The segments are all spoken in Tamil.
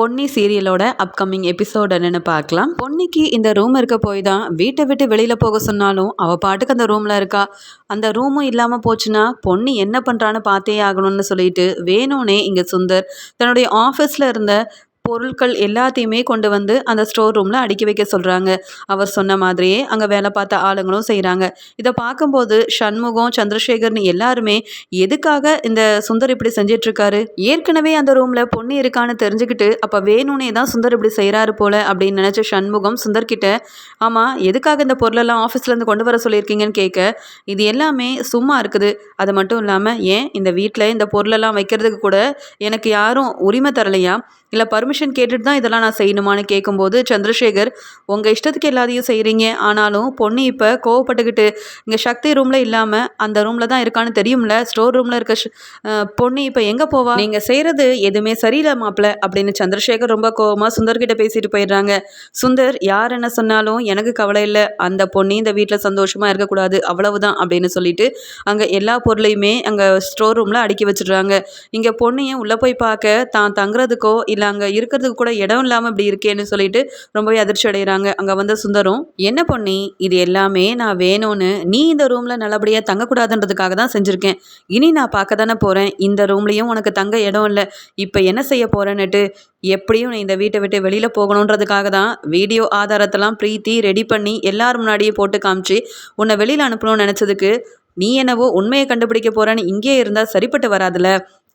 பொன்னி சீரியலோட அப்கமிங் எபிசோட் என்னன்னு பார்க்கலாம். பொன்னிக்கு இந்த ரூம் இருக்க போய் தான் வீட்டை விட்டு வெளியில் போக சொன்னாலும் அவள் பாட்டுக்கு அந்த ரூமில் இருக்கா. அந்த ரூமும் இல்லாமல் போச்சுன்னா பொன்னி என்ன பண்ணுறான்னு பார்த்தே ஆகணும்னு சொல்லிட்டு வேணும்னே இங்கே சுந்தர் தன்னுடைய ஆஃபீஸில் இருந்த பொருட்கள் எல்லாத்தையுமே கொண்டு வந்து அந்த ஸ்டோர் ரூமில் அடுக்கி வைக்க சொல்கிறாங்க அவர் சொன்ன மாதிரியே அங்கே வேலை பார்த்த ஆளுங்களும் செய்கிறாங்க இதை பார்க்கும்போது சண்முகம் சந்திரசேகர்னு எல்லாருமே எதுக்காக இந்த சுந்தர் இப்படி செஞ்சிட்ருக்காரு? ஏற்கனவே அந்த ரூமில் பொண்ணு இருக்கான்னு தெரிஞ்சுக்கிட்டு அப்போ வேணும்னே தான் சுந்தர் இப்படி செய்கிறாரு போல அப்படின்னு நினச்ச சண்முகம் சுந்தர்கிட்ட ஆமாம் எதுக்காக இந்த பொருளெல்லாம் ஆஃபீஸ்லேருந்து கொண்டு வர சொல்லியிருக்கீங்கன்னு கேட்க இது எல்லாமே சும்மா இருக்குது. அது மட்டும் இல்லாமல் ஏன் இந்த வீட்டில் இந்த பொருளெல்லாம் வைக்கிறதுக்கு கூட எனக்கு யாரும் உரிமை தரலையா? இல்லை பர்மிஷன் கேட்டுட்டு தான் இதெல்லாம் நான் செய்யணுமான்னு கேட்கும்போது சந்திரசேகர் உங்கள் இஷ்டத்துக்கு எல்லாத்தையும் செய்கிறீங்க ஆனாலும் பொண்ணு இப்போ கோவப்பட்டுக்கிட்டு இங்கே சக்தி ரூமில் இல்லாமல் அந்த ரூமில் தான் இருக்கான்னு தெரியும்ல? ஸ்டோர் ரூமில் இருக்க பொண்ணு இப்போ எங்கே போவா? நீங்கள் செய்கிறது எதுவுமே சரியில்லை மாப்பிள்ள அப்படின்னு சந்திரசேகர் ரொம்ப கோவமாக சுந்தர்கிட்ட பேசிட்டு போயிடுறாங்க. சுந்தர் யார் என்ன சொன்னாலும் எனக்கு கவலை இல்லை. அந்த பொண்ணு இந்த வீட்டில் சந்தோஷமாக இருக்கக்கூடாது. அவ்வளவுதான் அப்படின்னு சொல்லிட்டு அங்கே எல்லா பொருளையுமே அங்கே ஸ்டோர் ரூமில் அடுக்கி வச்சிடுறாங்க. இங்கே பொண்ணையும் உள்ளே போய் பார்க்க தான் தங்குறதுக்கோ இல்லை இல்லை அங்கே இருக்கிறதுக்கு கூட இடம் இல்லாமல் இப்படி இருக்கேன்னு சொல்லிட்டு ரொம்பவே அதிர்ச்சி அடைகிறாங்க. அங்கே வந்த சுந்தரம் என்ன பொண்ணி இது எல்லாமே நான் வேணும்னு நீ இந்த ரூமில் நல்லபடியாக தங்கக்கூடாதுன்றதுக்காக தான் செஞ்சுருக்கேன். இனி நான் பார்க்க தானே போகிறேன் இந்த ரூம்லேயும் உனக்கு தங்க இடம் இல்லை. இப்போ என்ன செய்ய போகிறேன்னுட்டு எப்படியும் நீ இந்த வீட்டை விட்டு வெளியில் போகணுன்றதுக்காக தான் வீடியோ ஆதாரத்தெல்லாம் ப்ரீத்தி ரெடி பண்ணி எல்லாரும் முன்னாடியே போட்டு காமிச்சு உன்னை வெளியில் அனுப்பணும்னு நினச்சதுக்கு நீ என்னவோ உண்மையை கண்டுபிடிக்க போகிறேன்னு இங்கே இருந்தால் சரிப்பட்டு வராதுல்ல.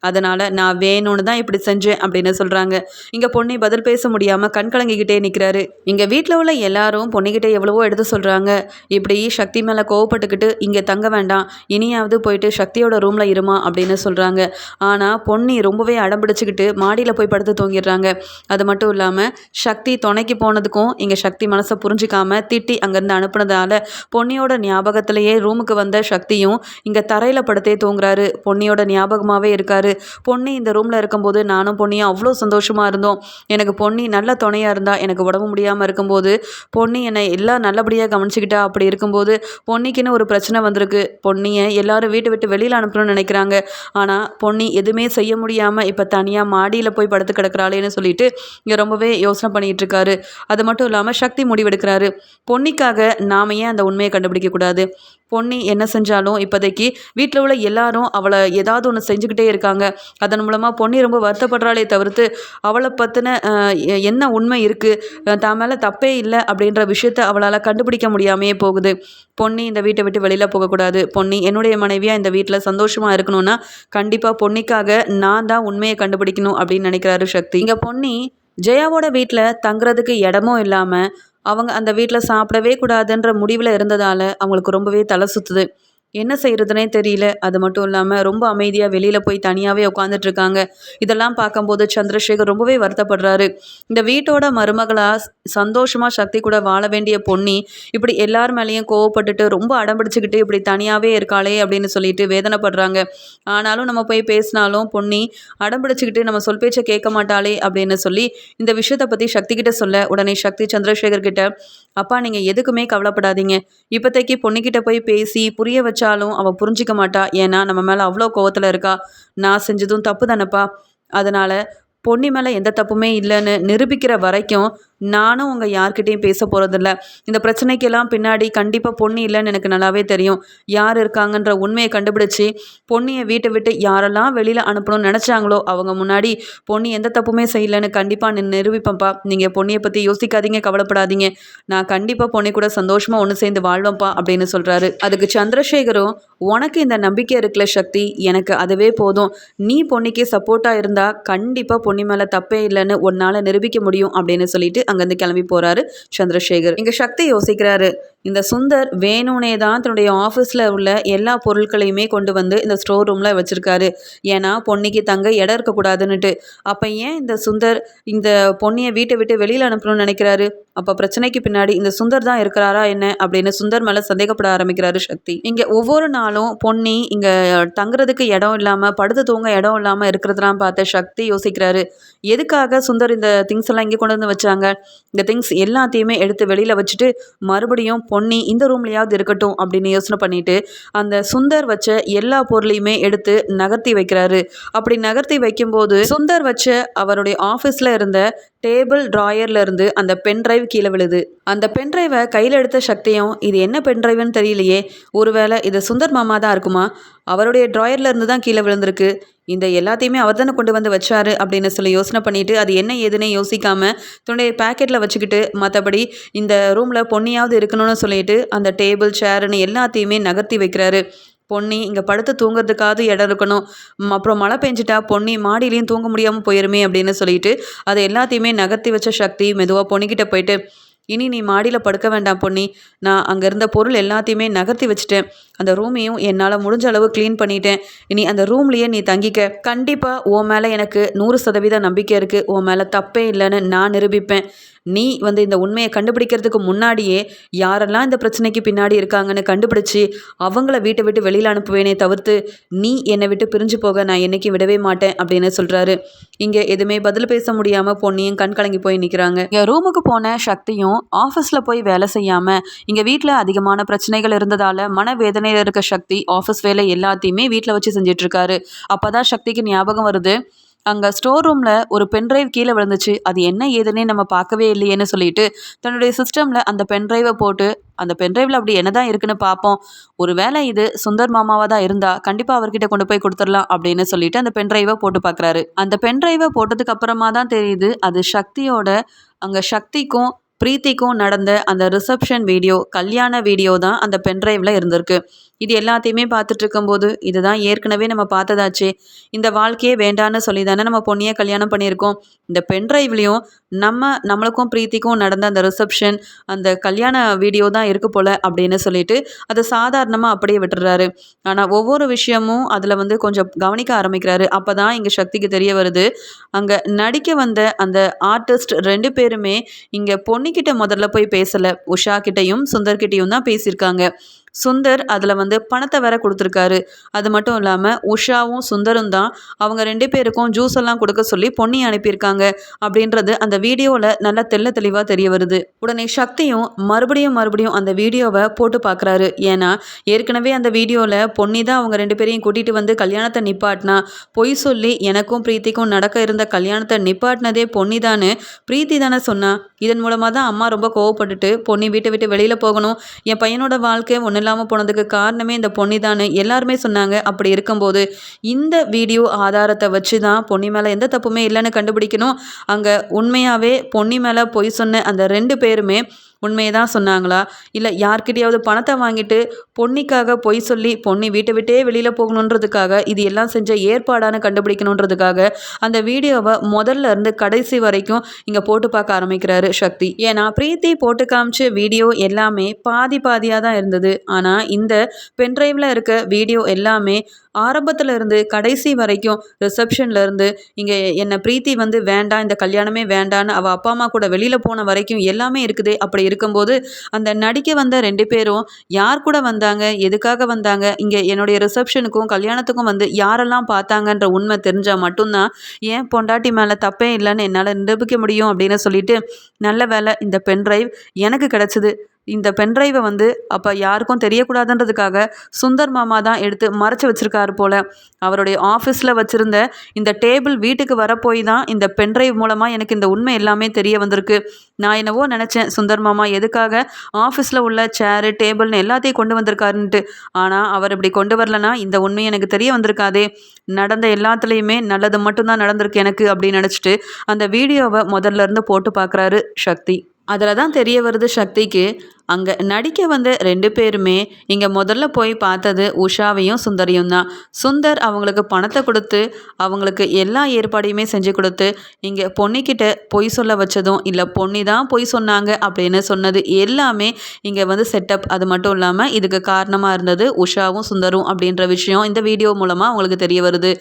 அதனால் நான் வேணும்னு தான் இப்படி செஞ்சேன் அப்படின்னு சொல்கிறாங்க இங்கே பொண்ணை பதில் பேச முடியாமல் கண் கலங்கிக்கிட்டே நிற்கிறாரு இங்கே வீட்டில் உள்ள எல்லாரும் பொண்ணுக்கிட்டே எவ்வளவோ எடுத்து சொல்கிறாங்க இப்படி சக்தி மேலே கோவப்பட்டுக்கிட்டு இங்கே தங்க வேண்டாம். இனியாவது போயிட்டு சக்தியோட ரூமில் இருமா அப்படின்னு சொல்கிறாங்க ஆனால் பொன்னி ரொம்பவே அடம்பிடிச்சிக்கிட்டு மாடியில் போய் படுத்து தூங்கிடுறாங்க. அது மட்டும் இல்லாமல் சக்தி துணைக்கு போனதுக்கும் இங்கே சக்தி மனசை புரிஞ்சிக்காம திட்டி அங்கேருந்து அனுப்புனதால பொன்னியோட ஞாபகத்திலேயே ரூமுக்கு வந்த சக்தியும் இங்கே தரையில் படுத்தே தூங்குறாரு. பொன்னியோட ஞாபகமாகவே இருக்காரு. பொன்னி இந்த ரூமில் இருக்கும்போது நானும் பொன்னியும் அவ்வளோ சந்தோஷமாக இருந்தோம். எனக்கு பொன்னி நல்ல துணையாக இருந்தால் எனக்கு உடம்பு முடியாமல் இருக்கும்போது பொன்னி என்னை எல்லாம் நல்லபடியாக கவனிச்சிக்கிட்டா. அப்படி இருக்கும்போது பொன்னிக்குன்னு ஒரு பிரச்சனை வந்திருக்கு. பொன்னியை எல்லாரும் வீட்டை விட்டு வெளியில் அனுப்பணும்னு நினைக்கிறாங்க. ஆனால் பொன்னி எதுவுமே செய்ய முடியாமல் இப்போ தனியாக மாடியில் போய் படுத்து கிடக்கிறாளேன்னு சொல்லிட்டு இங்கே ரொம்பவே யோசனை பண்ணிகிட்டு இருக்காரு. அது மட்டும் இல்லாமல் சக்தி முடிவெடுக்கிறாரு. பொன்னிக்காக நாம ஏன் அந்த உண்மையை கண்டுபிடிக்கக்கூடாது பொன்னி என்ன செஞ்சாலும் இப்போதைக்கு வீட்டில் உள்ள எல்லாரும் அவளை ஏதாவது ஒன்று செஞ்சுக்கிட்டே இருக்காங்க. அதன் மூலமாக பொன்னி ரொம்ப வருத்தப்படுறாளே தவிர்த்து அவளை பற்றின என்ன உண்மை இருக்குது தான் மேலே தப்பே இல்லை அப்படின்ற விஷயத்த அவளால் கண்டுபிடிக்க முடியாமையே போகுது. பொன்னி இந்த வீட்டை விட்டு வெளியில் போகக்கூடாது. பொன்னி என்னுடைய மனைவியாக இந்த வீட்டில் சந்தோஷமாக இருக்கணும்னா கண்டிப்பாக பொன்னிக்காக நான் தான் உண்மையை கண்டுபிடிக்கணும் அப்படின்னு நினைக்கிறாரு சக்தி. இங்கே பொன்னி ஜெயாவோட வீட்டில் தங்குறதுக்கு இடமும் இல்லாமல் அவங்க அந்த வீட்டில் சாப்பிடவே கூடாதுன்ற முடிவில் இருந்ததால் அவங்களுக்கு ரொம்பவே தலை சுற்றுது என்ன செய்கிறதுனே தெரியல. அது மட்டும் இல்லாமல் ரொம்ப அமைதியாக வெளியில் போய் தனியாகவே உட்காந்துட்ருக்காங்க இதெல்லாம் பார்க்கும்போது சந்திரசேகர் ரொம்பவே வருத்தப்படுறாரு. இந்த வீட்டோட மருமகளாக சந்தோஷமாக சக்தி கூட வாழ வேண்டிய பொண்ணி இப்படி எல்லார் மேலேயும் கோவப்பட்டுட்டு ரொம்ப அடம்பிடிச்சிக்கிட்டு இப்படி தனியாகவே இருக்காளே அப்படின்னு சொல்லிட்டு வேதனைப்படுறாங்க. ஆனாலும் நம்ம போய் பேசினாலும் பொண்ணி அடம்பிடிச்சிக்கிட்டு நம்ம சொல் பேச்சை கேட்க மாட்டாளே அப்படின்னு சொல்லி இந்த விஷயத்தை பற்றி சக்தி கிட்ட சொல்ல உடனே சக்தி சந்திரசேகர் கிட்ட அப்பா நீங்கள் எதுக்குமே கவலைப்படாதீங்க. இப்போதைக்கு பொண்ணுக்கிட்ட போய் பேசி புரிய வச்சா நினச்சாலும் அவள் புரிஞ்சிக்க மாட்டா. ஏன்னா நம்ம மேலே அவ்வளோ கோவத்தில் இருக்கா. நான் செஞ்சதும் தப்பு தானேப்பா. அதனால் பொன்னி மேலே எந்த தப்புமே இல்லைன்னு நிரூபிக்கிற வரைக்கும் நானும் உங்கள் யார்கிட்டையும் பேச போகிறதில்ல இந்த பிரச்சனைக்கெல்லாம் பின்னாடி கண்டிப்பாக பொண்ணு இல்லைன்னு எனக்கு நல்லாவே தெரியும். யார் இருக்காங்கன்ற உண்மையை கண்டுபிடிச்சி பொண்ணியை வீட்டை விட்டு யாரெல்லாம் வெளியில் அனுப்பணும்னு நினச்சாங்களோ அவங்க முன்னாடி பொண்ணு எந்த தப்புமே செய்யலைன்னு கண்டிப்பாக நான் நிரூபிப்பேன்ப்பா. நீங்கள் பொண்ணியை பற்றி யோசிக்காதீங்க கவலைப்படாதீங்க. நான் கண்டிப்பாக பொண்ணை கூட சந்தோஷமாக ஒன்று சேர்ந்து வாழ்வேன்ப்பா அப்படின்னு சொல்கிறாரு அதுக்கு சந்திரசேகரும் உனக்கு இந்த நம்பிக்கை இருக்கல சக்தி. எனக்கு அதுவே போதும். நீ பொண்ணிக்கு சப்போர்ட்டாக இருந்தால் கண்டிப்பாக பொண்ணி மேலே தப்பே இல்லைன்னு உன்னால் நிரூபிக்க முடியும் அப்படின்னு சொல்லிட்டு அங்கேருந்து கிளம்பி போகிறாரு சந்திரசேகர். இங்கே சக்தி யோசிக்கிறாரு இந்த சுந்தர் வேணும்னே தான் தன்னுடைய ஆஃபீஸில் உள்ள எல்லா பொருட்களையுமே கொண்டு வந்து இந்த ஸ்டோர் ரூமில் வச்சுருக்காரு. ஏன்னா பொன்னிக்கு தங்க இடம் இருக்கக்கூடாதுன்னுட்டு. அப்போ ஏன் இந்த சுந்தர் இந்த பொன்னியை வீட்டை விட்டு வெளியில் அனுப்பணும்னு நினைக்கிறாரு? அப்போ பிரச்சனைக்கு பின்னாடி இந்த சுந்தர் தான் இருக்கிறாரா என்ன? அப்படின்னு சுந்தர் மேலே சந்தேகப்பட ஆரம்பிக்கிறாரு சக்தி. இங்கே ஒவ்வொரு நாளும் பொன்னி இங்கே தங்குறதுக்கு இடம் இல்லாமல் படுத்து தூங்க இடம் இல்லாமல் இருக்கிறதெல்லாம் பார்த்த சக்தி யோசிக்கிறாரு. எதுக்காக சுந்தர் இந்த திங்ஸ் எல்லாம் இங்கே கொண்டு வந்து வச்சாங்க? இந்த திங்ஸ் எல்லாத்தையுமே எடுத்து வெளியில் வச்சுட்டு மறுபடியும் பொன்னி இந்த ரூம்லையாவது இருக்கட்டும் அப்படின்னு யோசனை பண்ணிட்டு அந்த சுந்தர் வச்ச எல்லா பொருளையுமே எடுத்து நகர்த்தி வைக்கிறாரு. அப்படி நகர்த்தி வைக்கும்போது சுந்தர் வச்ச அவருடைய ஆஃபீஸில் இருந்த டேபிள் ட்ராயர்ல இருந்து அந்த பென் டிரைவ் கீழே விழுது. அந்த பென் டிரைவை கையில் எடுத்த சக்தியும் இது என்ன பென் டிரைவ்னு தெரியலையே. ஒருவேளை இது சுந்தர் மாமா தான் இருக்குமா? அவருடைய ட்ராயர்ல இருந்து தான் கீழே விழுந்திருக்கு. இந்த எல்லாத்தையுமே அவர் தானே கொண்டு வந்து வச்சாரு அப்படின்னு சொல்லி யோசனை பண்ணிட்டு அது என்ன ஏதுன்னே யோசிக்காம தன்னுடைய பேக்கெட்டில் வச்சுக்கிட்டு மற்றபடி இந்த ரூமில் பொன்னியாவது இருக்கணும்னு சொல்லிட்டு அந்த டேபிள் சேர்னு எல்லாத்தையுமே நகர்த்தி வைக்கிறாரு. பொன்னி இங்கே படுத்து தூங்குறதுக்காவது இடம் இருக்கணும். அப்புறம் மழை பெஞ்சிட்டா பொன்னி மாடியிலையும் தூங்க முடியாமல் போயிருமே அப்படின்னு சொல்லிட்டு அதை எல்லாத்தையுமே நகர்த்தி வச்ச சக்தி மெதுவாக பொன்னிக்கிட்ட போயிட்டு இனி நீ மாடியில் படுக்க வேண்டாம் பொன்னி. நான் அங்கே இருந்த பொருள் எல்லாத்தையுமே நகர்த்தி வச்சுட்டேன். அந்த ரூமையும் என்னால் முடிஞ்ச அளவு க்ளீன் பண்ணிட்டேன். இனி அந்த ரூம்லேயே நீ தங்கிக்க. கண்டிப்பாக உன் மேலே எனக்கு நூறு சதவீத நம்பிக்கை இருக்குது உன் மேலே தப்பே இல்லைன்னு நான் நிரூபிப்பேன். நீ வந்து இந்த உண்மையை கண்டுபிடிக்கிறதுக்கு முன்னாடியே யாரெல்லாம் இந்த பிரச்சனைக்கு பின்னாடி இருக்காங்கன்னு கண்டுபிடிச்சி அவங்கள வீட்டை விட்டு வெளியில் அனுப்புவேனே தவிர்த்து நீ என்னை விட்டு பிரிஞ்சு போக நான் என்றைக்கும் விடவே மாட்டேன் அப்படின்னு சொல்கிறாரு இங்கே எதுவுமே பதில் பேச முடியாமல் பொண்ணையும் கண் கலங்கி போய் நிற்கிறாங்க இங்கே ரூமுக்கு போன சக்தியும் ஆஃபீஸில் போய் வேலை செய்யாமல் இங்கே வீட்டில் அதிகமான பிரச்சனைகள் இருந்ததால் மனவேதனையில் இருக்க சக்தி ஆஃபீஸ் வேலை எல்லாத்தையுமே வீட்டில் வச்சு செஞ்சிட்ருக்காரு அப்போ தான் சக்திக்கு ஞாபகம் வருது அங்கே ஸ்டோர் ரூமில் ஒரு பென்ட்ரைவ் கீழே விழுந்துச்சு. அது என்ன ஏதுன்னே நம்ம பார்க்கவே இல்லையேன்னு சொல்லிட்டு தன்னுடைய சிஸ்டமில் அந்த பென்ட்ரைவை போட்டு அந்த பென்ட்ரைவில் அப்படி என்ன தான் இருக்குன்னு பார்ப்போம். ஒருவேளை இது சுந்தர் மாமாவாக தான் இருந்தா கண்டிப்பாக அவர்கிட்ட கொண்டு போய் கொடுத்துடலாம் அப்படின்னு சொல்லிட்டு அந்த பென்ட்ரைவை போட்டு பார்க்குறாரு. அந்த பென்ட்ரைவை போட்டதுக்கு அப்புறமா தான் தெரியுது அது சக்தியோட அங்கே சக்திக்கும் பிரீத்திக்கும் நடந்த அந்த ரிசப்ஷன் வீடியோ கல்யாண வீடியோ தான் அந்த பென்ட்ரைவில் இருந்திருக்கு. இது எல்லாத்தையுமே பார்த்துட்டு இருக்கும்போது இதுதான் ஏற்கனவே நம்ம பார்த்ததாச்சே. இந்த வாழ்க்கையே வேண்டான்னு சொல்லி தானே நம்ம பொண்ணியை கல்யாணம் பண்ணியிருக்கோம். இந்த பென்ட்ரைவ்லேயும் நம்ம நம்மளுக்கும் பிரீத்திக்கும் நடந்த அந்த ரிசப்ஷன் அந்த கல்யாண வீடியோ தான் இருக்கு போல அப்படின்னு சொல்லிட்டு அதை சாதாரணமாக அப்படியே விட்டுறாரு. ஆனால் ஒவ்வொரு விஷயமும் அதில் வந்து கொஞ்சம் கவனிக்க ஆரம்பிக்கிறாரு. அப்போ தான் இங்கே சக்திக்கு தெரிய வருது. அங்கே நடிக்க வந்த அந்த ஆர்டிஸ்ட் ரெண்டு பேருமே இங்கே பொன்னிக்கிட்ட முதல்ல போய் பேசலை. உஷா கிட்டேயும் சுந்தர்கிட்டையும் தான் பேசியிருக்காங்க. சுந்தர் அதில் வந்து பணத்தை வேற கொடுத்துருக்காரு. அது மட்டும் இல்லாமல் உஷாவும் சுந்தரும் தான் அவங்க ரெண்டு பேருக்கும் ஜூஸ் எல்லாம் கொடுக்க சொல்லி பொன்னி அனுப்பியிருக்காங்க. அப்படின்றது அந்த வீடியோவில் நல்லா தெள்ள தெளிவாக தெரிய வருது. உடனே சக்தியும் மறுபடியும் மறுபடியும் அந்த வீடியோவை போட்டு பார்க்குறாரு ஏன்னா ஏற்கனவே அந்த வீடியோவில் பொன்னி தான் அவங்க ரெண்டு பேரையும் கூட்டிகிட்டு வந்து கல்யாணத்தை நிப்பாட்டினா பொய் சொல்லி எனக்கும் பிரீத்திக்கும் நடக்க இருந்த கல்யாணத்தை நிப்பாட்டினதே பொன்னி தானே பிரீத்தி தானே சொன்னா. இதன் மூலமாக தான் அம்மா ரொம்ப கோவப்பட்டுட்டு பொன்னி வீட்டை விட்டு வெளியில் போகணும். என் பையனோட வாழ்க்கை ஒன்றும் இல்லாமல் போனதுக்கு காரணமே இந்த பொன்னி தான் எல்லாருமே சொன்னாங்க. அப்படி இருக்கும்போது இந்த வீடியோ ஆதாரத்தை வச்சு தான் பொன்னி மேலே எந்த தப்புமே இல்லைன்னு கண்டுபிடிக்கணும். அங்கே உண்மையாகவே பொன்னி மேலே பொய் சொன்ன அந்த ரெண்டு பேருமே உண்மையை தான் சொன்னாங்களா? இல்லை யார்கிட்டயாவது பணத்தை வாங்கிட்டு பொன்னிக்காக பொய் சொல்லி பொன்னி வீட்டை விட்டே வெளியில் போகணுன்றதுக்காக இது எல்லாம் செஞ்ச ஏற்பாடான கண்டுபிடிக்கணுன்றதுக்காக அந்த வீடியோவை முதல்ல இருந்து கடைசி வரைக்கும் இங்கே போட்டு பார்க்க ஆரம்பிக்கிறாரு சக்தி. ஏன்னா பிரீத்தி போட்டு காமிச்ச வீடியோ எல்லாமே பாதி பாதியாக தான் இருந்தது. ஆனால் இந்த பென்ட்ரைவில் இருக்க வீடியோ எல்லாமே ஆரம்பத்தில் இருந்து கடைசி வரைக்கும் ரிசப்ஷன்ல இருந்து இங்கே என்னை பிரீத்தி வந்து வேண்டாம் இந்த கல்யாணமே வேண்டான்னு அவள் அப்பா அம்மா கூட வெளியில் போன வரைக்கும் எல்லாமே இருக்குது. அப்படி இருக்கும்போது அந்த நடிக்க வந்த ரெண்டு பேரும் யார் கூட வந்தாங்க எதுக்காக வந்தாங்க இங்கே என்னுடைய ரிசப்ஷனுக்கும் கல்யாணத்துக்கும் வந்து யாரெல்லாம் பார்த்தாங்கன்ற உண்மை தெரிஞ்சால் மட்டும்தான் ஏன் பொண்டாட்டி மேலே தப்பே இல்லைன்னு என்னால் நிரூபிக்க முடியும் அப்படின்னு சொல்லிட்டு நல்ல வேலை இந்த பென்ட்ரைவ் எனக்கு கிடச்சிது. இந்த பென்ட்ரைவை வந்து அப்போ யாருக்கும் தெரியக்கூடாதுன்றதுக்காக சுந்தர் மாமா தான் எடுத்து மறைச்சு வச்சிருக்காரு போல். அவருடைய ஆஃபீஸில் வச்சுருந்த இந்த டேபிள் வீட்டுக்கு வரப்போய் தான் இந்த பென்ட்ரைவ் மூலமாக எனக்கு இந்த உண்மை எல்லாமே தெரிய வந்திருக்கு. நான் என்னவோ நினச்சேன் சுந்தர் மாமா எதுக்காக ஆஃபீஸில் உள்ள சேரு டேபிள்னு எல்லாத்தையும் கொண்டு வந்திருக்காருன்ட்டு ஆனால் அவர் இப்படி கொண்டு வரலனா இந்த உண்மை எனக்கு தெரிய வந்திருக்காதே. நடந்த எல்லாத்துலேயுமே நல்லது மட்டும்தான் நடந்திருக்கு எனக்கு அப்படின்னு நினச்சிட்டு அந்த வீடியோவை முதல்ல இருந்து போட்டு பார்க்குறாரு சக்தி. அதில் தான் தெரிய வருது சக்திக்கு அங்கே நடிக்க வந்த ரெண்டு பேருமே இங்கே முதல்ல போய் பார்த்தது உஷாவையும் சுந்தரியும் தான். சுந்தர் அவங்களுக்கு பணத்தை கொடுத்து அவங்களுக்கு எல்லா ஏற்பாடையுமே செஞ்சு கொடுத்து இங்கே பொன்னிக்கிட்ட பொய் சொல்ல வச்சதும் இல்லை பொன்னி தான் பொய் சொன்னாங்க அப்படின்னு சொன்னது எல்லாமே இங்கே வந்து செட்டப் அது மட்டும் இல்லாமல் இதுக்கு காரணமாக இருந்தது உஷாவும் சுந்தரும் அப்படின்ற விஷயம் இந்த வீடியோ மூலமாக அவங்களுக்கு தெரிய வருது.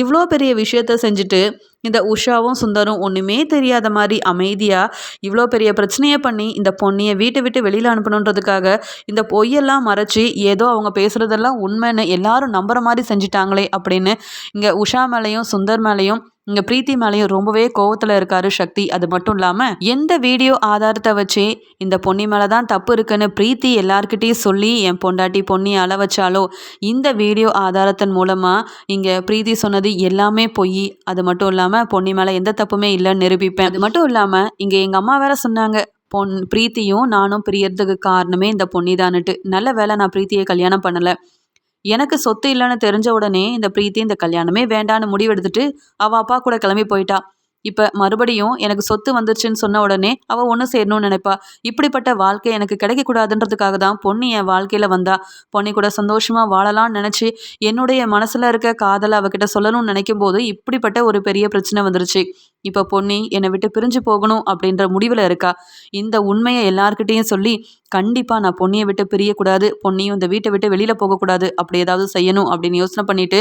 இவ்வளோ பெரிய விஷயத்த செஞ்சுட்டு இந்த உஷாவும் சுந்தரும் ஒன்றுமே தெரியாத மாதிரி அமைதியாக இவ்வளோ பெரிய பிரச்சனையை பண்ணி இந்த பொன்னியை வீட்டை விட்டு வெளியில் அனுப்பணுன்றதுக்காக இந்த பொய்யெல்லாம் மறைச்சி ஏதோ அவங்க பேசுகிறதெல்லாம் உண்மைன்னு எல்லாரும் நம்புகிற மாதிரி செஞ்சிட்டாங்களே அப்படின்னு இங்கே உஷா மேலேயும் சுந்தர் மேலேயும் இங்க பிரீத்தி மேலேயும் ரொம்பவே கோவத்துல இருக்காரு சக்தி. அது மட்டும் இல்லாம எந்த வீடியோ ஆதாரத்தை வச்சு இந்த பொன்னி மேலே தான் தப்பு இருக்குன்னு பிரீத்தி எல்லார்கிட்டேயும் சொல்லி என் பொண்டாட்டி பொன்னி அள வச்சாலோ இந்த வீடியோ ஆதாரத்தின் மூலமா இங்க பிரீத்தி சொன்னது எல்லாமே பொய். அது மட்டும் இல்லாம பொன்னி மேலே எந்த தப்புமே இல்லைன்னு நிரூபிப்பேன். அது மட்டும் இல்லாம இங்க எங்க அம்மா வேற சொன்னாங்க பொன் பிரீத்தியும் நானும் பிரியறதுக்கு காரணமே இந்த பொன்னி தான்ட்டு நல்ல வேலை நான் பிரீத்தியை கல்யாணம் பண்ணல. எனக்கு சொத்து இல்லைன்னு தெரிஞ்ச உடனே இந்த பிரீத்தி இந்த கல்யாணமே வேண்டான்னு முடிவெடுத்துட்டு அவள் அப்பா கூட கிளம்பி போயிட்டா. இப்போ மறுபடியும் எனக்கு சொத்து வந்துருச்சுன்னு சொன்ன உடனே அவள் ஒன்று சேரணும்னு நினைப்பா. இப்படிப்பட்ட வாழ்க்கை எனக்கு கிடைக்கக்கூடாதுன்றதுக்காக தான் பொண்ணு என் வாழ்க்கையில் வந்தா. பொண்ணை கூட சந்தோஷமாக வாழலாம்னு நினச்சி என்னுடைய மனசில் இருக்க காதலை அவகிட்ட சொல்லணும்னு நினைக்கும் போது இப்படிப்பட்ட ஒரு பெரிய பிரச்சனை வந்துருச்சு. இப்போ பொன்னி என்னை விட்டு பிரிஞ்சு போகணும் அப்படின்ற முடிவில் இருக்கா. இந்த உண்மையை எல்லார்கிட்டேயும் சொல்லி கண்டிப்பாக நான் பொன்னியை விட்டு பிரியக்கூடாது பொன்னியும் இந்த வீட்டை விட்டு வெளியில் போகக்கூடாது அப்படி ஏதாவது செய்யணும் அப்படின்னு யோசனை பண்ணிட்டு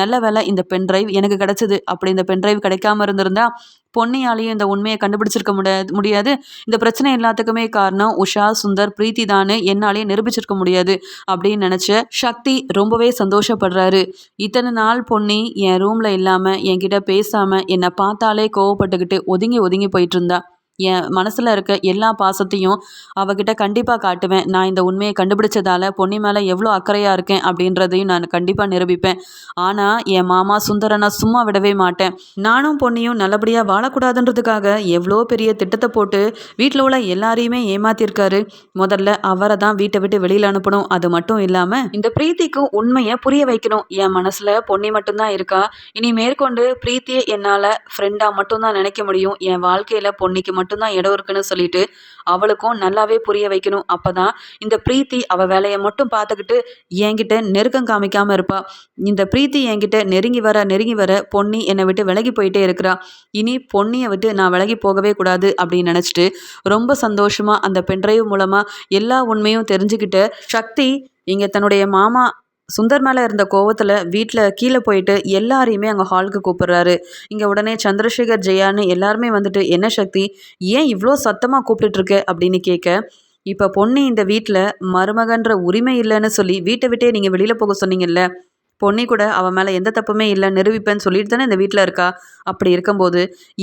நல்ல வேலை இந்த பென் டிரைவ் எனக்கு கிடச்சிது. அப்படி இந்த பென் டிரைவ் கிடைக்காம இருந்திருந்தா பொன்னியாலையும் இந்த உண்மையை கண்டுபிடிச்சிருக்க முடியாது முடியாது. இந்த பிரச்சனை எல்லாத்துக்குமே காரணம் உஷா சுந்தர் பிரீத்தி தான் என்னாலேயே நிரூபிச்சிருக்க முடியாது அப்படின்னு நினச்ச சக்தி ரொம்பவே சந்தோஷப்படுறாரு. இத்தனை நாள் பொன்னி என் ரூமில் இல்லாமல் என்கிட்ட பேசாமல் என்னை பார்த்தாலே கோவப்பட்டுக்கிட்டு ஒதுங்கி ஒதுங்கி போயிட்டு இருந்தா. என் மனசில் இருக்க எல்லா பாசத்தையும் அவகிட்ட கண்டிப்பாக காட்டுவேன். நான் இந்த உண்மையை கண்டுபிடிச்சதால பொன்னி மேலே எவ்வளோ அக்கறையாக இருக்கேன் அப்படின்றதையும் நான் கண்டிப்பாக நிரூபிப்பேன். ஆனால் என் மாமா சுந்தரனை சும்மா விடவே மாட்டேன். நானும் பொன்னியும் நல்லபடியாக வாழக்கூடாதுன்றதுக்காக எவ்வளோ பெரிய திட்டத்தை போட்டு வீட்டில் உள்ள எல்லாரையுமே ஏமாத்திருக்காரு. முதல்ல அவரை தான் வீட்டை விட்டு வெளியில் அனுப்பணும். அது மட்டும் இல்லாமல் இந்த பிரீத்திக்கும் உண்மையை புரிய வைக்கணும். என் மனசில் பொன்னி மட்டும்தான் இருக்கா? இனி மேற்கொண்டு பிரீத்தியை என்னால் ஃப்ரெண்டாக மட்டும்தான் நினைக்க முடியும். என் வாழ்க்கையில் பொன்னிக்கு மட்டும் மட்டும்தான் இடம் இருக்குன்னு சொல்லிட்டு அவளுக்கும் நல்லாவே புரிய வைக்கணும். அப்போதான் இந்த பிரீத்தி அவ வேலையை மட்டும் பார்த்துக்கிட்டு என்கிட்ட நெருக்கம் காமிக்காம இருப்பா. இந்த பிரீத்தி என்கிட்ட நெருங்கி வர நெருங்கி வர பொன்னி என்னை விட்டு விலகி போயிட்டே இருக்கிறா. இனி பொன்னியை விட்டு நான் விலகி போகவே கூடாது அப்படின்னு நினச்சிட்டு ரொம்ப சந்தோஷமா அந்த பென்ட்ரைவ் மூலமா எல்லா உண்மையும் தெரிஞ்சுக்கிட்ட சக்தி இங்கே தன்னுடைய மாமா சுந்தர் மேலே இருந்த கோவத்தில் வீட்டில் கீழே போயிட்டு எல்லாரையுமே அங்கே ஹாலுக்கு கூப்பிடுறாரு. இங்கே உடனே சந்திரசேகர் ஜெயான்னு எல்லாருமே வந்துட்டு என்ன சக்தி? ஏன் இவ்வளோ சத்தமாக கூப்பிட்டுட்ருக்க அப்படின்னு கேட்க இப்போ பொண்ணு இந்த வீட்டில் மருமகன்ற உரிமை இல்லைன்னு சொல்லி வீட்டை விட்டே நீங்கள் வெளியில் போக சொன்னீங்கல்ல பொன்னி கூட அவன் மேலே எந்த தப்புமே இல்லை நிரூபிப்பேன்னு சொல்லிட்டு தானே இந்த வீட்டில் இருக்கா? அப்படி இருக்கும்போது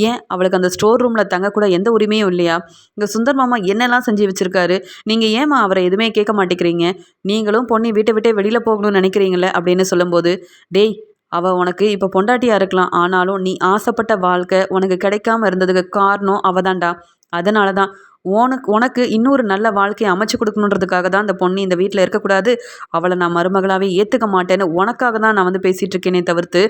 ஏன் அவளுக்கு அந்த ஸ்டோர் ரூமில் தங்கக்கூட எந்த உரிமையும் இல்லையா? இங்கே சுந்தர் மாமா என்னெல்லாம் செஞ்சு வச்சுருக்காரு? நீங்கள் ஏமா அவரை எதுவுமே கேட்க மாட்டேங்கிறீங்க? நீங்களும் பொன்னி வீட்டை விட்டே வெளியில் போகணும்னு நினைக்கிறீங்களே அப்படின்னு சொல்லும்போது டேய் அவள் உனக்கு இப்போ பொண்டாட்டியாக இருக்கலாம். ஆனாலும் நீ ஆசைப்பட்ட வாழ்க்கை உனக்கு கிடைக்காம இருந்ததுக்கு காரணம் அவள் தான்டா அதனால தான் உனக்கு உனக்கு இன்னொரு நல்ல வாழ்க்கையை அமைச்சு கொடுக்கணுன்றதுக்காக தான் அந்த பொண்ணு இந்த வீட்டில் இருக்கக்கூடாது. அவளை நான் மருமகளாகவே ஏற்றுக்க மாட்டேன்னு உனக்காக தான் நான் வந்து பேசிகிட்டு இருக்கேனே தவிர்த்து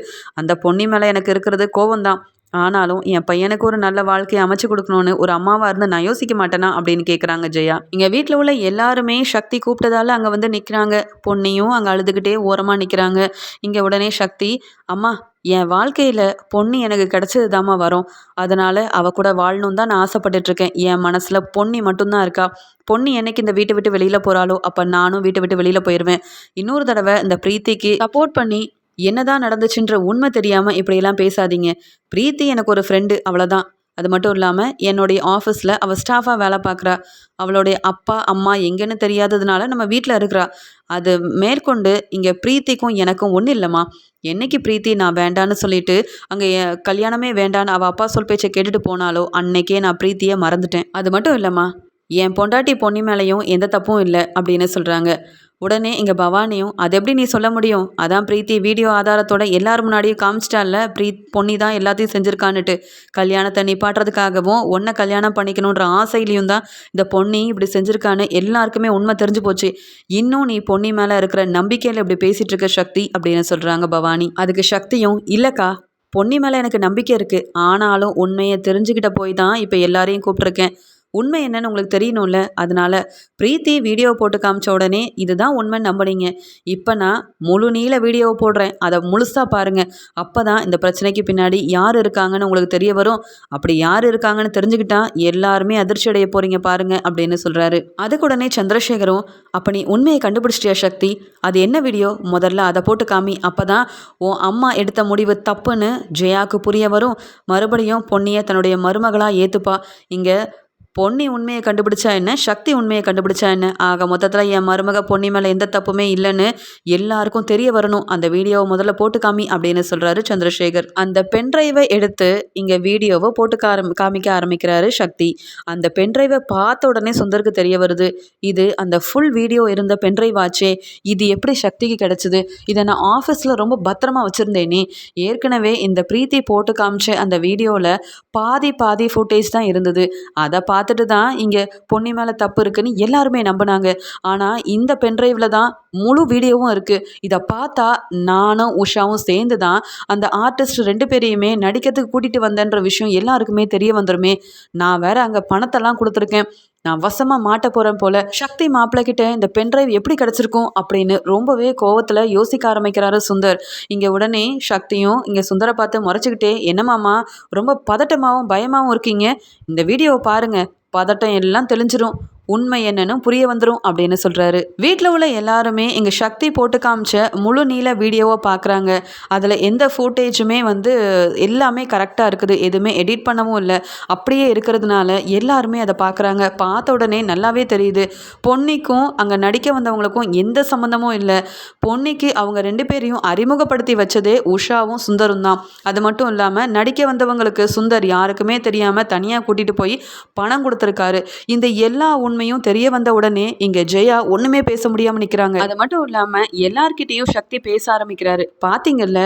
அந்த பொண்ணி மேலே எனக்கு இருக்கிறது கோவம்தான். ஆனாலும் என் பையனுக்கு ஒரு நல்ல வாழ்க்கையை அமைச்சு கொடுக்கணும்னு ஒரு அம்மாவாக இருந்து நான் யோசிக்க மாட்டேனா அப்படின்னு கேட்குறாங்க ஜெயா. இங்கே வீட்டில் உள்ள எல்லாருமே சக்தி கூப்பிட்டதால அங்கே வந்து நிற்கிறாங்க பொண்ணையும் அங்கே அழுதுகிட்டே ஓரமாக நிற்கிறாங்க இங்கே உடனே சக்தி அம்மா என் வாழ்க்கையில் பொண்ணு எனக்கு கிடச்சது தாம்மா வரும். அதனால் அவள் கூட வாழணும் தான் நான் ஆசைப்பட்டுட்ருக்கேன் என் மனசில் பொண்ணி மட்டும்தான் இருக்கா. பொண்ணு என்னைக்கு இந்த வீட்டை விட்டு வெளியில் போகிறாளோ அப்போ நானும் வீட்டை விட்டு வெளியில் போயிடுவேன் இன்னொரு தடவை இந்த பிரீத்திக்கு சப்போர்ட் பண்ணி என்னதான் நடந்துச்சுன்ற உண்மை தெரியாமல் இப்படியெல்லாம் பேசாதீங்க. பிரீத்தி எனக்கு ஒரு ஃப்ரெண்டு அவ்வளோதான் அது மட்டும் இல்லாமல் என்னுடைய ஆஃபீஸில் அவள் ஸ்டாஃபாக வேலை பார்க்குறா அவளுடைய அப்பா அம்மா எங்கேன்னு தெரியாததுனால நம்ம வீட்டில் இருக்கிறா. அது மேற்கொண்டு இங்கே பிரீத்திக்கும் எனக்கும் ஒன்றும் இல்லைம்மா. என்னைக்கு பிரீத்தி நான் வேண்டான்னு சொல்லிட்டு அங்கே கல்யாணமே வேண்டான்னு அவள் அப்பா சொல் பேச்சை கேட்டுட்டு போனாலோ அன்னைக்கே நான் பிரீத்தியை மறந்துட்டேன். அது மட்டும் இல்லைம்மா. என் பொண்டாட்டி பொன்னி மேலேயும் எந்த தப்பும் இல்லை அப்படின்னு சொல்கிறாங்க உடனே இங்கே பவானியும் அது எப்படி நீ சொல்ல முடியும்? அதான் பிரீத்தி வீடியோ ஆதாரத்தோட எல்லாரும் முன்னாடியும் காமிச்சிட்டால ப்ரீத் பொன்னி தான் எல்லாத்தையும் செஞ்சுருக்கான்னுட்டு. கல்யாணத்தை நிப்பாட்டுறதுக்காகவும் ஒன்றை கல்யாணம் பண்ணிக்கணுன்ற ஆசையிலையும் தான் இந்த பொன்னி இப்படி செஞ்சுருக்கான்னு எல்லாருக்குமே உண்மை தெரிஞ்சு போச்சு. இன்னும் நீ பொன்னி மேலே இருக்கிற நம்பிக்கையில் இப்படி பேசிகிட்டு இருக்க சக்தி அப்படின்னு சொல்கிறாங்க பவானி. அதுக்கு சக்தியும் இல்லைக்கா பொன்னி மேலே எனக்கு நம்பிக்கை இருக்குது ஆனாலும் உண்மையை தெரிஞ்சுக்கிட்ட போய் தான் இப்போ எல்லாரையும் கூப்பிட்ருக்கேன் உண்மை என்னன்னு உங்களுக்கு தெரியணும்ல. அதனால பிரீத்தி வீடியோ போட்டு காமிச்ச உடனே இதுதான் உண்மை நம்பினீங்க. இப்போ நான் முழு நீள வீடியோவை போடுறேன். அதை முழுசாக பாருங்கள் அப்போ தான் இந்த பிரச்சனைக்கு பின்னாடி யார் இருக்காங்கன்னு உங்களுக்கு தெரிய வரும். அப்படி யார் இருக்காங்கன்னு தெரிஞ்சுக்கிட்டா எல்லாருமே அதிர்ச்சி அடைய போகிறீங்க பாருங்க அப்படின்னு சொல்கிறாரு அதுக்கு உடனே சந்திரசேகரும் அப்போ நீ உண்மையை கண்டுபிடிச்சிட்டியா சக்தி? அது என்ன வீடியோ முதல்ல அதை போட்டு காமி. அப்போ தான் உன் அம்மா எடுத்த முடிவு தப்புன்னு ஜெயாவுக்கு புரிய வரும். மறுபடியும் பொன்னியை தன்னுடைய மருமகளாக ஏற்றுப்பா இங்கே பொன்னி உண்மையை கண்டுபிடிச்சா என்ன? சக்தி உண்மையை கண்டுபிடிச்சா என்ன? ஆக மொத்தத்தில் என் மருமக பொன்னி மேலே எந்த தப்புமே இல்லைன்னு எல்லாருக்கும் தெரிய வரணும். அந்த வீடியோவை முதல்ல போட்டு காமி அப்படின்னு சொல்கிறாரு சந்திரசேகர். அந்த பென்ட்ரைவை எடுத்து இங்கே வீடியோவை போட்டு காரம் காமிக்க ஆரம்பிக்கிறாரு சக்தி. அந்த பென்ட்ரைவை பார்த்த உடனே சுந்தருக்கு தெரிய வருது. இது அந்த ஃபுல் வீடியோ இருந்த பென்ட்ரைவ் ஆச்சே. இது எப்படி சக்திக்கு கிடச்சிது? இதை நான் ஆஃபீஸில் ரொம்ப பத்திரமா வச்சுருந்தேனே ஏற்கனவே இந்த பிரீத்தி போட்டு காமிச்ச அந்த வீடியோவில் பாதி பாதி ஃபுட்டேஜ் தான் இருந்தது. அதை பார்த்து பார்த்துட்டு தான் இங்கே பொன்னி மேலே தப்பு இருக்குன்னு எல்லாருமே நம்பினாங்க. ஆனால் இந்த பென்ட்ரைவில் தான் முழு வீடியோவும் இருக்குது இதை பார்த்தா நானும் உஷாவும் சேர்ந்து தான் அந்த ஆர்டிஸ்ட் ரெண்டு பேரையுமே நடிக்கிறதுக்கு கூட்டிகிட்டு வந்தேன்ற விஷயம் எல்லாருக்குமே தெரிய வந்துருமே. நான் வேற அங்கே பணத்தெல்லாம் கொடுத்துருக்கேன். நான் வசமாக மாட்ட போகிறேன் போல. சக்தி மாப்பிள்ளை கிட்ட இந்த பென்ட்ரைவ் எப்படி கிடச்சிருக்கும் அப்படின்னு ரொம்பவே கோவத்தில் யோசிக்க ஆரம்பிக்கிறாரு சுந்தர். இங்கே உடனே சக்தியும் இங்கே சுந்தரை பார்த்து முறைச்சிக்கிட்டே என்னமாமா ரொம்ப பதட்டமாகவும் பயமாகவும் இருக்கீங்க. இந்த வீடியோவை பாருங்கள் பதட்டம் எல்லாம் தெளிஞ்சிரும். உண்மை என்னன்னு புரிய வந்துடும் அப்படின்னு சொல்கிறாரு வீட்டில் உள்ள எல்லாருமே இங்கே சக்தி போட்டு காமிச்ச முழு நீள வீடியோவை பார்க்குறாங்க அதில் எந்த ஃபூட்டேஜுமே வந்து எல்லாமே கரெக்டாக இருக்குது. எதுவுமே எடிட் பண்ணவும் இல்லை. அப்படியே இருக்கிறதுனால எல்லாருமே அதை பார்க்குறாங்க பார்த்த உடனே நல்லாவே தெரியுது. பொன்னிக்கும் அங்கே நடிக்க வந்தவங்களுக்கும் எந்த சம்மந்தமும் இல்லை. பொன்னிக்கு அவங்க ரெண்டு பேரையும் அறிமுகப்படுத்தி வச்சதே உஷாவும் சுந்தரும் தான். அது மட்டும் இல்லாமல் நடிக்க வந்தவங்களுக்கு சுந்தர் யாருக்குமே தெரியாமல் தனியாக கூட்டிகிட்டு போய் பணம் கொடுத்துருக்காரு. இந்த எல்லா உண் உண்மையும் தெரிய வந்த உடனே இங்க ஜெயா ஒண்ணுமே பேச முடியாம நிக்கிறாங்க. அது மட்டும் இல்லாம எல்லார்கிட்டையும் சக்தி பேச ஆரம்பிக்கிறாரு. பாத்தீங்கல்ல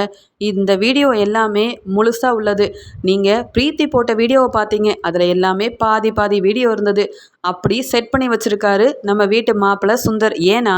இந்த வீடியோ எல்லாமே முழுசா உள்ளது. நீங்க பிரீத்தி போட்ட வீடியோவை பார்த்தீங்க அதுல எல்லாமே பாதி பாதி வீடியோ இருந்தது. அப்படி செட் பண்ணி வச்சுருக்காரு நம்ம வீட்டு மாப்பிள்ளை சுந்தர். ஏன்னா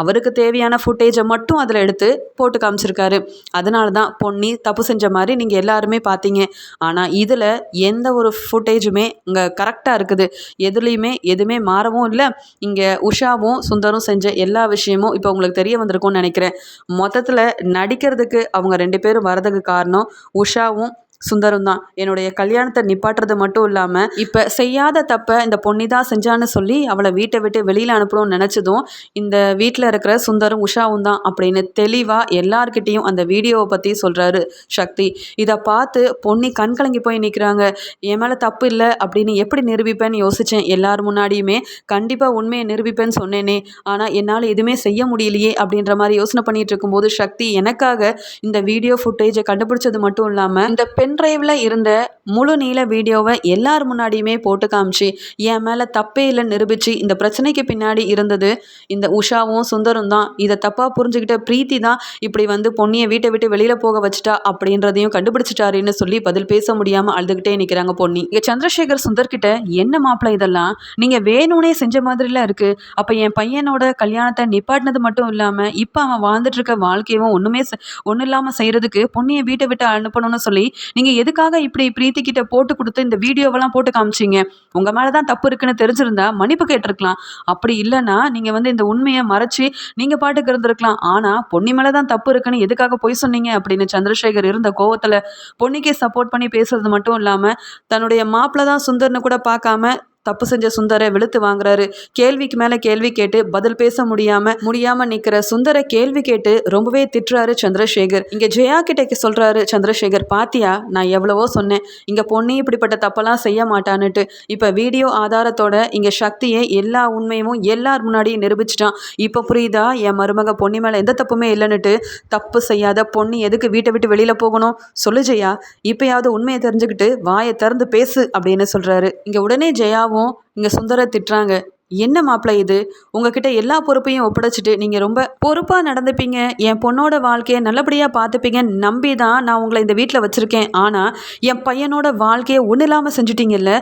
அவருக்கு தேவையான ஃபுட்டேஜை மட்டும் அதில் எடுத்து போட்டு காமிச்சிருக்காரு. அதனால தான் பொன்னி தப்பு செஞ்ச மாதிரி நீங்கள் எல்லாருமே பார்த்தீங்க ஆனால் இதில் எந்த ஒரு ஃபுட்டேஜுமே இங்கே கரெக்டாக இருக்குது. எதுலேயுமே எதுவுமே மாறவும் இல்லை. இங்கே உஷாவும் சுந்தரும் செஞ்ச எல்லா விஷயமும் இப்போ உங்களுக்கு தெரிய வந்திருக்கும்னு நினைக்கிறேன். மொத்தத்தில் நடிக்கிறதுக்கு அவங்க ரெண்டு பேரும் வரதுக்கு காரணம் உஷாவும் சுந்தரம் தான். என்னுடைய கல்யாணத்தை நிப்பாட்டுறது மட்டும் இல்லாமல் இப்போ செய்யாத தப்பை இந்த பொண்ணி தான் செஞ்சான்னு சொல்லி அவளை வீட்டை விட்டு வெளியில் அனுப்பணும்னு நினச்சதும் இந்த வீட்டில் இருக்கிற சுந்தரம் உஷாவும் தான் அப்படின்னு தெளிவாக எல்லார்கிட்டேயும் அந்த வீடியோவை பற்றி சொல்கிறாரு சக்தி. இதை பார்த்து பொன்னி கண் கலங்கி போய் நிற்கிறாங்க என் மேலே தப்பு இல்லை அப்படின்னு எப்படி நிரூபிப்பேன்னு யோசித்தேன் எல்லார் முன்னாடியுமே கண்டிப்பாக உண்மையை நிரூபிப்பேன்னு சொன்னேனே. ஆனால் என்னால் எதுவுமே செய்ய முடியலையே அப்படின்ற மாதிரி யோசனை பண்ணிகிட்டு இருக்கும்போது சக்தி எனக்காக இந்த வீடியோ ஃபுட்டேஜை கண்டுபிடிச்சது மட்டும் இல்லாமல் இந்த பெண் பென்ட்ரைவில் இருந்த முழு நீள வீடியோவை எல்லார் முன்னாடியுமே போட்டு காமிச்சு என் மேலே தப்பே இல்லை நிரூபித்து இந்த பிரச்சனைக்கு பின்னாடி இருந்தது இந்த உஷாவும் சுந்தரும் தான். இதை தப்பாக புரிஞ்சுக்கிட்ட பிரீத்தி தான் இப்படி வந்து பொன்னியை வீட்டை விட்டு வெளியில் போக வச்சுட்டா அப்படின்றதையும் கண்டுபிடிச்சிட்டாருன்னு சொல்லி பதில் பேச முடியாமல் அழுதுகிட்டே நிற்கிறாங்க பொன்னி. இங்கே சந்திரசேகர் சுந்தர்கிட்ட என்ன மாப்பிள்ளை இதெல்லாம்? நீங்கள் வேணும்னே செஞ்ச மாதிரிலாம் இருக்குது அப்போ என் பையனோட கல்யாணத்தை நிப்பாட்டினது மட்டும் இல்லாமல் இப்போ அவன் வாழ்ந்துட்டு இருக்க வாழ்க்கையும் ஒன்றுமே ஒன்றும் இல்லாமல் செய்கிறதுக்கு பொன்னியை வீட்டை விட்டு அனுப்பணும்னு சொல்லி நீங்கள் எதுக்காக இப்படி பிரீத்தி கிட்ட போட்டு கொடுத்து இந்த வீடியோவெல்லாம் போட்டு காமிச்சிங்க? உங்கள் மேலே தான் தப்பு இருக்குன்னு தெரிஞ்சிருந்தா மன்னிப்பு கேட்டிருக்கலாம். அப்படி இல்லைன்னா நீங்கள் வந்து இந்த உண்மையை மறைச்சி நீங்கள் பாட்டுக்கு இருந்திருக்கலாம். ஆனால் பொன்னி மேலே தான் தப்பு இருக்குன்னு எதுக்காக பொய் சொன்னீங்க? அப்படின்னு சந்திரசேகர் இருந்த கோவத்தில் பொன்னிக்கே சப்போர்ட் பண்ணி பேசுறது மட்டும் இல்லாமல் தன்னுடைய மாப்பிள்ள தான் சுந்தர்னு கூட பார்க்காம தப்பு செஞ்ச சுந்தரை வெளுத்து வாங்குறாரு. கேள்விக்கு மேலே கேள்வி கேட்டு பதில் பேச முடியாம முடியாம நிக்கிற சுந்தர கேள்வி கேட்டு ரொம்பவே திட்டுறாரு சந்திரசேகர். இங்க ஜெயா கிட்ட சொல்றாரு சந்திரசேகர் பாத்தியா? நான் எவ்வளவோ சொன்னேன். இங்க பொண்ணு இப்படிப்பட்ட தப்பெல்லாம் செய்ய மாட்டான்னுட்டு. இப்ப வீடியோ ஆதாரத்தோட இங்க சக்தியை எல்லா உண்மையும் எல்லார் முன்னாடியும் நிரூபிச்சிட்டான். இப்ப புரியுதா? என் மருமக பொண்ணு மேல எந்த தப்புமே இல்லைன்னுட்டு தப்பு செய்யாத பொண்ணு எதுக்கு வீட்டை விட்டு வெளியில போகணும்? சொல்லு ஜெயா. இப்பயாவது உண்மையை தெரிஞ்சுக்கிட்டு வாயை திறந்து பேசு அப்படின்னு சொல்றாரு. இங்க உடனே ஜெயாவும் கோவம் இங்கே சுந்தரை திட்டுறாங்க. என்ன மாப்பிள்ள இது? உங்ககிட்ட எல்லா பொறுப்பையும் ஒப்படைச்சிட்டு நீங்கள் ரொம்ப பொறுப்பாக நடந்துப்பீங்க. என் பொண்ணோட வாழ்க்கையை நல்லபடியாக பார்த்துப்பீங்க நம்பி தான் நான் உங்களை இந்த வீட்டில் வச்சுருக்கேன். ஆனால் என் பையனோட வாழ்க்கையை ஒன்றும் இல்லாமல் செஞ்சுட்டீங்கல்ல?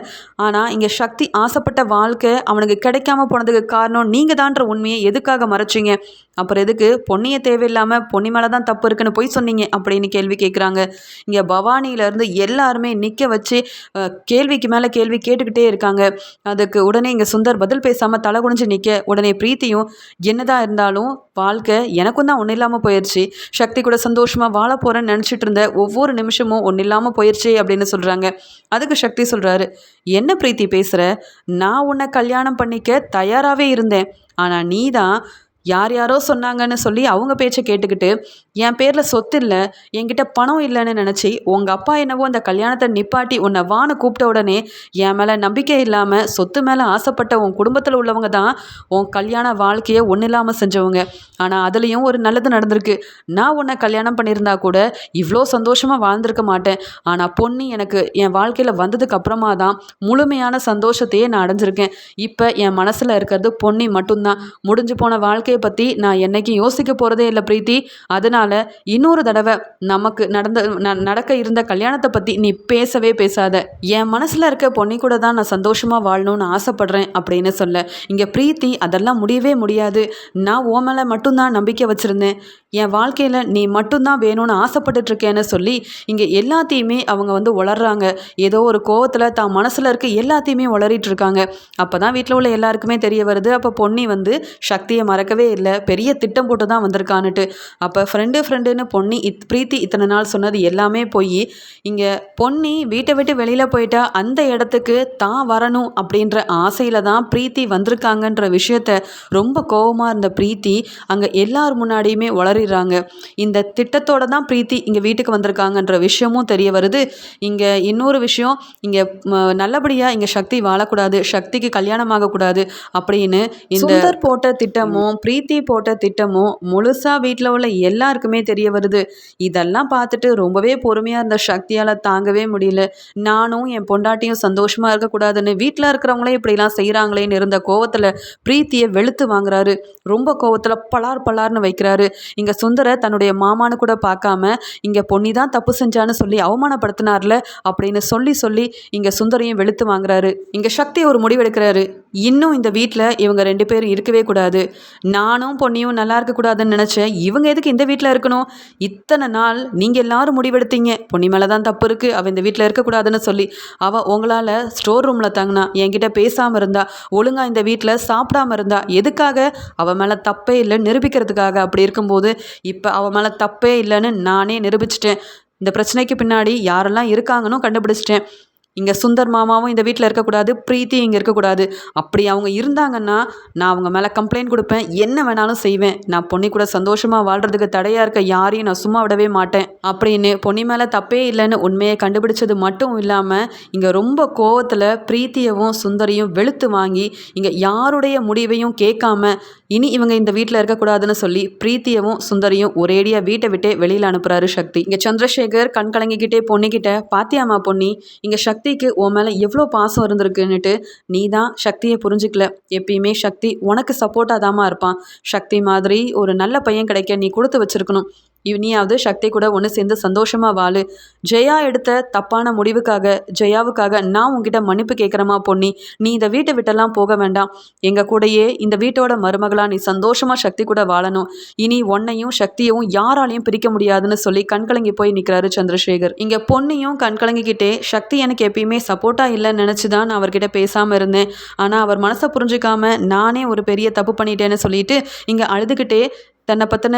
ஆனால் இங்கே சக்தி ஆசைப்பட்ட வாழ்க்கை அவனுக்கு கிடைக்காம போனதுக்கு காரணம் நீங்கள் தான்ற உண்மையை எதுக்காக மறைச்சிங்க? அப்புறம் எதுக்கு? பொண்ணிய தேவையில்லாமல் பொன்னி மேலே தான் தப்பு இருக்குன்னு போய் சொன்னீங்க அப்படின்னு கேள்வி கேட்குறாங்க இங்கே பவானியிலேருந்து எல்லாருமே நிற்க வச்சு கேள்விக்கு மேலே கேள்வி கேட்டுக்கிட்டே இருக்காங்க. அதுக்கு உடனே இங்கே சுந்தர் பதில் பேசாமல் தலை குனிஞ்சு நிற்க உடனே பிரீத்தியும் என்னதான் இருந்தாலும் வாழ்க்கை எனக்கும் தான் ஒன்றும் இல்லாமல் போயிடுச்சு சக்தி கூட சந்தோஷமாக வாழ போகிறேன்னு நினச்சிட்டு இருந்த ஒவ்வொரு நிமிஷமும் ஒன்றும் இல்லாமல் போயிடுச்சு அப்படின்னு சொல்கிறாங்க அதுக்கு சக்தி சொல்கிறாரு என்ன பிரீத்தி பேசுகிற நான் உன்னை கல்யாணம் பண்ணிக்க தயாராகவே இருந்தேன். ஆனால் நீ தான் யார் யாரோ சொன்னாங்கன்னு சொல்லி அவங்க பேச்சை கேட்டுக்கிட்டு என் பேரில் சொத்து இல்லை என்கிட்ட பணம் இல்லைன்னு நினச்சி உங்கள் அப்பா என்னவோ அந்த கல்யாணத்தை நிப்பாட்டி உன்னை வான்னு கூப்பிட்ட உடனே என் மேலே நம்பிக்கை இல்லாமல் சொத்து மேலே ஆசைப்பட்ட உன் குடும்பத்தில் உள்ளவங்க தான் உன் கல்யாண வாழ்க்கையை ஒன்றும் இல்லாமல் செஞ்சவங்க. ஆனால் அதுலேயும் ஒரு நல்லது நடந்திருக்கு. நான் உன்னை கல்யாணம் பண்ணியிருந்தா கூட இவ்வளோ சந்தோஷமாக வாழ்ந்திருக்க மாட்டேன். ஆனால் பொண்ணு எனக்கு என் வாழ்க்கையில் வந்ததுக்கு அப்புறமா தான் முழுமையான சந்தோஷத்தையே நான் அடைஞ்சிருக்கேன். இப்போ என் மனசில் இருக்கிறது பொன்னி மட்டும்தான். முடிஞ்சு போன விஷயத்தை பற்றி நான் என்னைக்கும் யோசிக்க போகிறதே இல்லை பிரீத்தி. அதனால் இன்னொரு தடவை நமக்கு நடந்த ந- நடக்க இருந்த கல்யாணத்தை பற்றி நீ பேசவே பேசாத. என் மனசில் இருக்க பொண்ணை கூட தான் நான் சந்தோஷமாக வாழணும்னு ஆசைப்படுறேன் அப்படின்னு சொல்ல. இங்கே பிரீத்தி அதெல்லாம் முடியவே முடியாது. நான் உன் மேலே மட்டும்தான் நம்பிக்கை வச்சுருந்தேன். என் வாழ்க்கையில் நீ மட்டும்தான் வேணும்னு ஆசைப்பட்டுட்ருக்கேன்னு சொல்லி இங்கே எல்லாத்தையுமே அவங்க வந்து வளர்றாங்க ஏதோ ஒரு கோவத்தில் தான் மனசில் இருக்க எல்லாத்தையுமே வளரிட்டு இருக்காங்க அப்போ தான் வீட்டில் உள்ள எல்லாருக்குமே தெரிய வருது. அப்போ பொன்னி வந்து சக்தியை மறக்கவே இல்லை. பெரிய திட்டம் போட்டு தான் வந்திருக்கான்னுட்டு. அப்போ ஃப்ரெண்டு ஃப்ரெண்டுன்னு பொன்னி இத் பிரீத்தி இத்தனை நாள் சொன்னது எல்லாமே போய் இங்கே பொன்னி வீட்டை விட்டு வெளியில் போயிட்டா அந்த இடத்துக்கு தான் வரணும் அப்படின்ற ஆசையில் தான் பிரீத்தி வந்திருக்காங்கன்ற விஷயத்த ரொம்ப கோவமாக இருந்த பிரீத்தி அங்கே எல்லார் முன்னாடியுமே உளறிடுறாங்க இந்த திட்டத்தோட தான் பிரீத்தி இங்கே வீட்டுக்கு வந்திருக்காங்கன்ற விஷயமும் தெரிய வருது. இங்கே இன்னொரு விஷயம் இங்கே நல்லபடியாக இங்கே சக்தி வாழக்கூடாது சக்திக்கு கல்யாணம் ஆகக்கூடாது அப்படின்னு இந்த போட்ட திட்டமும் பிரீத்தி போட்ட திட்டமும் முழுசாக வீட்டில் உள்ள எல்லாருக்குமே தெரிய வருது. இதெல்லாம் பார்த்துட்டு ரொம்பவே பொறுமையாக இருந்த சக்தியால் தாங்கவே முடியல. நானும் என் பொண்டாட்டியும் சந்தோஷமாக இருக்கக்கூடாதுன்னு வீட்டில் இருக்கிறவங்களே இப்படிலாம் செய்கிறாங்களேன்னு இருந்த கோவத்தில் பிரீத்தியை வெளுத்து வாங்குறாரு. ரொம்ப கோவத்தில் பலார் பலார்னு வைக்கிறாரு. இங்கே சுந்தரை தன்னுடைய மாமான்னு கூட பார்க்காம இங்கே பொன்னி தான் தப்பு செஞ்சான்னு சொல்லி அவமானப்படுத்தினார்ல? அப்படின்னு சொல்லி சொல்லி இங்கே சுந்தரையும் வெளுத்து வாங்குறாரு. இங்கே சக்தி ஒரு முடிவெடுக்கிறாரு. இன்னும் இந்த வீட்டில் இவங்க ரெண்டு பேரும் இருக்கவே கூடாது. நானும் பொன்னியும் நல்லா இருக்கக்கூடாதுன்னு நினச்சேன். இவங்க எதுக்கு இந்த வீட்டில் இருக்கணும்? இத்தனை நாள் நீங்கள் எல்லாரும் முடிவெடுத்தீங்க. பொன்னி மேலே தான் தப்பு இருக்குது அவள் இந்த வீட்டில் இருக்கக்கூடாதுன்னு சொல்லி அவள் உங்களால் ஸ்டோர் ரூமில் தங்கினா என்கிட்ட பேசாமல் இருந்தா ஒழுங்காக இந்த வீட்டில் சாப்பிடாம இருந்தா எதுக்காக அவள் மேலே தப்பே இல்லை நிரூபிக்கிறதுக்காக அப்படி இருக்கும்போது இப்போ அவள் மேலே தப்பே இல்லைன்னு நானே நிரூபிச்சிட்டேன். இந்த பிரச்சனைக்கு பின்னாடி யாரெல்லாம் இருக்காங்கன்னு கண்டுபிடிச்சிட்டேன். இங்கே சுந்தர் மாமாவும் இந்த வீட்டில் இருக்கக்கூடாது பிரீத்தி இங்கே இருக்கக்கூடாது. அப்படி அவங்க இருந்தாங்கன்னா நான் அவங்க மேலே கம்ப்ளைண்ட் கொடுப்பேன். என்ன வேணாலும் செய்வேன். நான் பொன்னி கூட சந்தோஷமாக வாழ்கிறதுக்கு தடையாக இருக்க யாரையும் நான் சும்மா விடவே மாட்டேன். அப்படின்னு பொன்னி மேலே தப்பே இல்லைன்னு உண்மையை கண்டுபிடிச்சது மட்டும் இல்லாமல் இங்கே ரொம்ப கோவத்தில் பிரீத்தியவும் சுந்தரியும் வெளுத்து வாங்கி இங்கே யாருடைய முடிவையும் கேட்காம இனி இவங்க இந்த வீட்டில் இருக்கக்கூடாதுன்னு சொல்லி பிரீத்தியவும் சுந்தரியும் ஒரேடியாக வீட்டை விட்டே வெளியில் அனுப்புகிறாரு சக்தி. இங்கே சந்திரசேகர் கண் கலங்கிக்கிட்டே பொன்னிக்கிட்ட பாத்தியாமா பொன்னி இங்கே சக்திக்கு உன் மேலே எவ்வளோ பாசம் இருந்திருக்குன்னுட்டு நீ தான் சக்தியை புரிஞ்சுக்கல. எப்பயுமே சக்தி உனக்கு சப்போர்ட்டாக தாமா இருப்பான். சக்தி மாதிரி ஒரு நல்ல பையன் கிடைக்க நீ கொடுத்து வச்சிருக்கணும். இனியாவது சக்தி கூட ஒன்று சேர்ந்து சந்தோஷமாக வாழு. ஜெயா எடுத்த தப்பான முடிவுக்காக ஜெயாவுக்காக நான் உங்ககிட்ட மன்னிப்பு கேட்குறமா பொன்னி. நீ இந்த வீட்டை விட்டெல்லாம் போக வேண்டாம். எங்கள் கூடயே இந்த வீட்டோட மருமகளாக நீ சந்தோஷமாக சக்தி கூட வாழணும். இனி ஒன்னையும் சக்தியவும் யாராலையும் பிரிக்க முடியாதுன்னு சொல்லி கண்கலங்கி போய் நிற்கிறாரு சந்திரசேகர். இங்கே பொன்னியும் கண்கலங்கிக்கிட்டே சக்தி எனக்கு எப்பயுமே சப்போர்ட்டாக இல்லைன்னு நினச்சி தான் நான் அவர்கிட்ட பேசாமல் இருந்தேன். ஆனால் அவர் மனசை புரிஞ்சுக்காம நானே ஒரு பெரிய தப்பு பண்ணிட்டேன்னு சொல்லிட்டு இங்கே அழுதுகிட்டே தன்னை பற்றின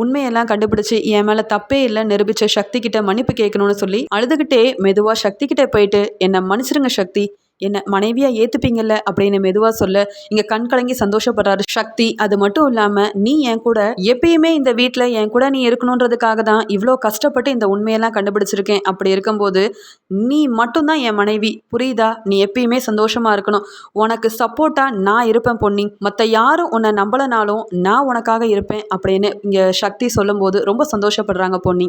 உண்மையெல்லாம் கண்டுபிடிச்சி என் மேலே தப்பே இல்லை நிரூபித்த சக்தி கிட்ட மன்னிப்பு கேட்கணும்னு சொல்லி அழுதுகிட்டே மெதுவாக சக்தி கிட்ட போயிட்டு என்னை மன்னிச்சிருங்க சக்தி. என்ன மனைவியா ஏத்துப்பீங்கல்ல அப்படின்னு மெதுவா சொல்ல இங்க கண் கலங்கி சந்தோஷப்படுறாரு சக்தி. அது மட்டும் இல்லாம நீ என் கூட எப்பயுமே இந்த வீட்டில் என் கூட நீ இருக்கணுன்றதுக்காக தான் இவ்வளோ கஷ்டப்பட்டு இந்த உண்மையெல்லாம் கண்டுபிடிச்சிருக்கேன். அப்படி இருக்கும்போது நீ மட்டும்தான் என் மனைவி. புரியுதா? நீ எப்பயுமே சந்தோஷமா இருக்கணும். உனக்கு சப்போர்ட்டா நான் இருப்பேன் பொன்னி. மற்ற யாரும் உன்னை நம்பலனாலும் நான் உனக்காக இருப்பேன் அப்படின்னு இங்க சக்தி சொல்லும்போது ரொம்ப சந்தோஷப்படுறாங்க பொன்னி.